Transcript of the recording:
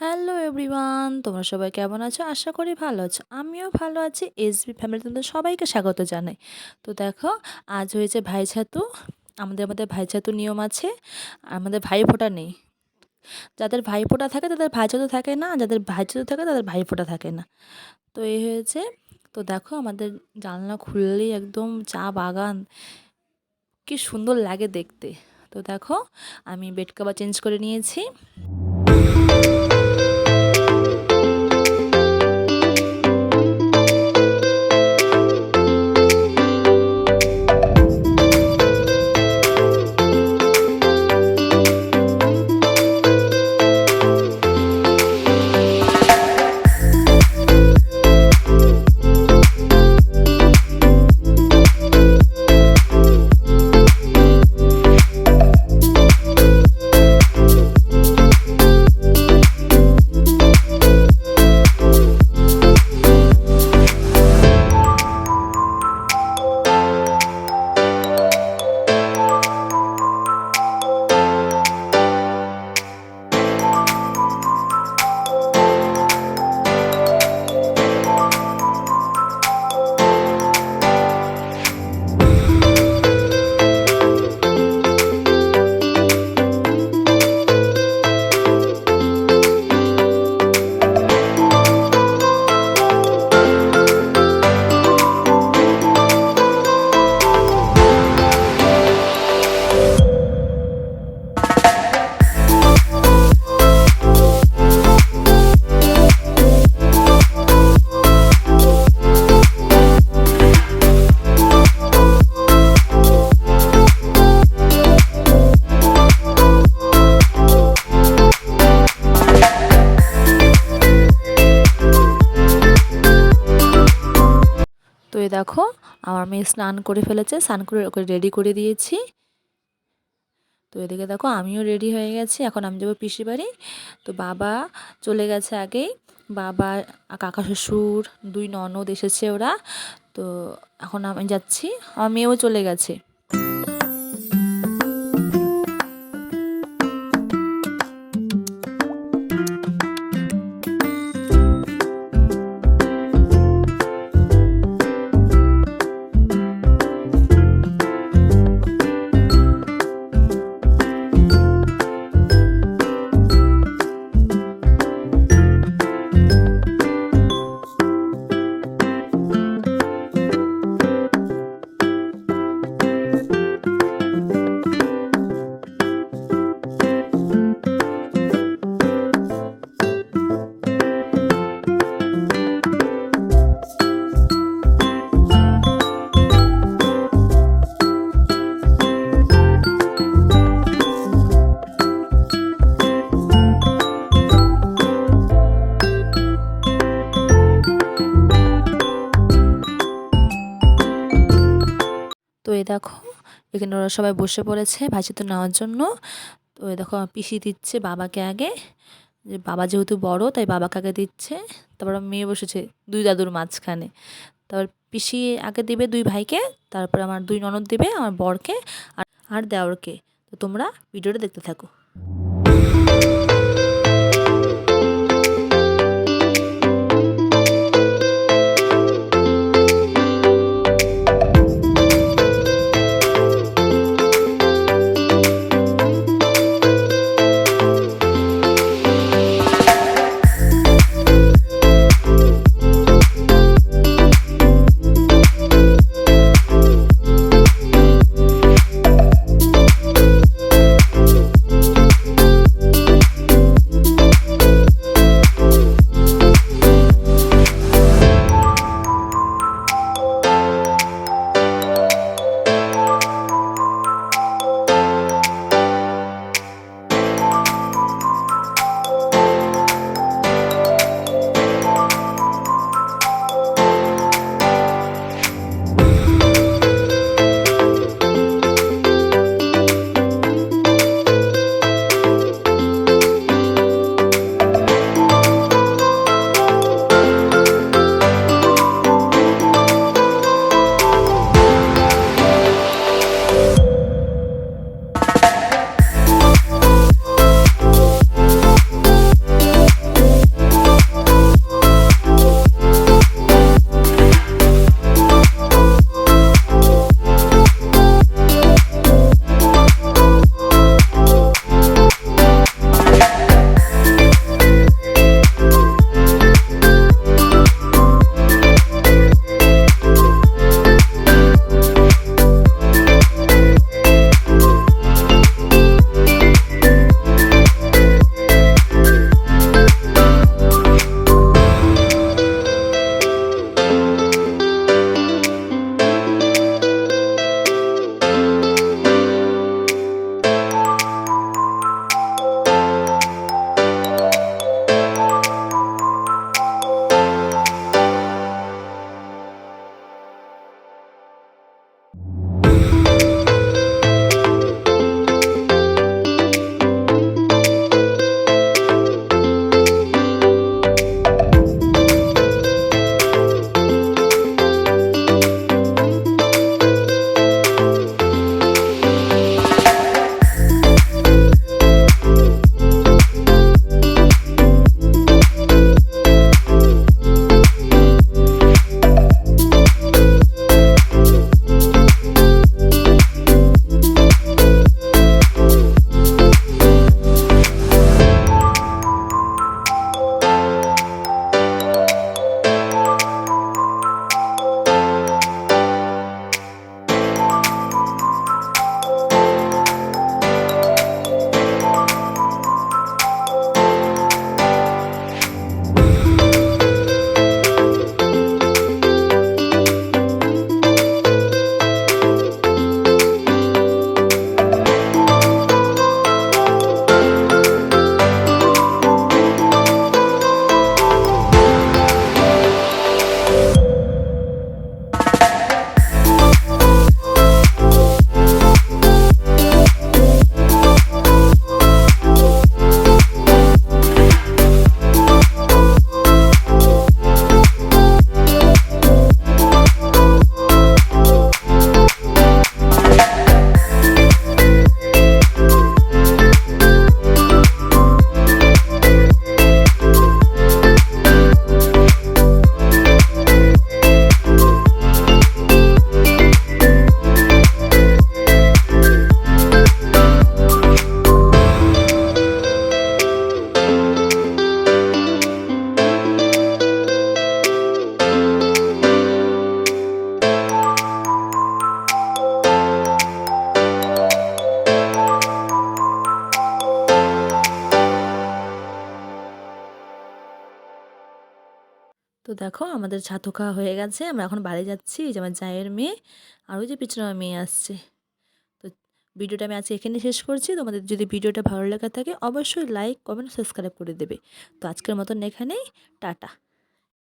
Hello everyone, তোমরা সবাই কেমন আছো? আশা করি ভালো আছো। আমিও ভালো আছি। এসবি ফ্যামিলি তোমাদের সবাইকে স্বাগত জানাই। তো দেখো, আজ হয়েছে ভাই ছাতু। আমাদের আমাদের ভাই ছাতু নিয়ম আছে আমাদের ভাই ফোঁটা নেই। যাদের ভাই ফোঁটা থাকে, তাদের ভাই ছাতু থাকে না যাদের ভাই ছাতু থাকে, তাদের ভাই ফোঁটা থাকে না। তো এই হয়েছে, তো দেখো আমাদের জানলা খুললেই একদম চা বাগান। কি সুন্দর লাগে দেখতে। তো দেখো, আমি বেড কাভার চেঞ্জ করে নিয়েছি। এই দেখো। আমার মেয়ে স্নান করে ফেলেছে, স্নান করে ওকে রেডি করে দিয়েছি। তো এদিকে দেখো, আমিও রেডি হয়ে গেছি, এখন আমি যাব পিসি বাড়ি। তো বাবা চলে গেছে আগেই বাবা, কাকা শ্বশুর, দুই ননদ এসেছে ওরা। তো এখন আমি যাচ্ছি, আমার মেয়েও চলে গেছে। তো এ দেখো, এখানে ওরা সবাই বসে পড়েছে ভাজি তো নেওয়ার জন্য। তো এই দেখো পিসি দিচ্ছে বাবাকে আগে। যে বাবা যেহেতু বড়, তাই বাবাকে আগে দিচ্ছে। তারপর মেয়ে বসেছে দুই দাদুর মাঝখানে। তারপর পিসি আগে দিবে দুই ভাইকে, তারপর আমার দুই ননদ দিবে, আমার বরকে আর আর দেওরকে। তো তোমরা ভিডিওটা দেখতে থাকো। তো দেখো আমাদের ছাতু খাওয়া হয়ে গেছে, আমরা এখন বাড়ি যাচ্ছি। যে আমার জায়ের মেয়ে আর ওই যে পিছনে আমার মেয়ে আসছে। তো ভিডিওটা আমি আজকে এখানে শেষ করছি। তোমাদের যদি ভিডিওটা ভালো লাগা থাকে, অবশ্যই লাইক কমেন্ট সাবস্ক্রাইব করে দেবে। তো আজকের মতন এখানেই, টাটা।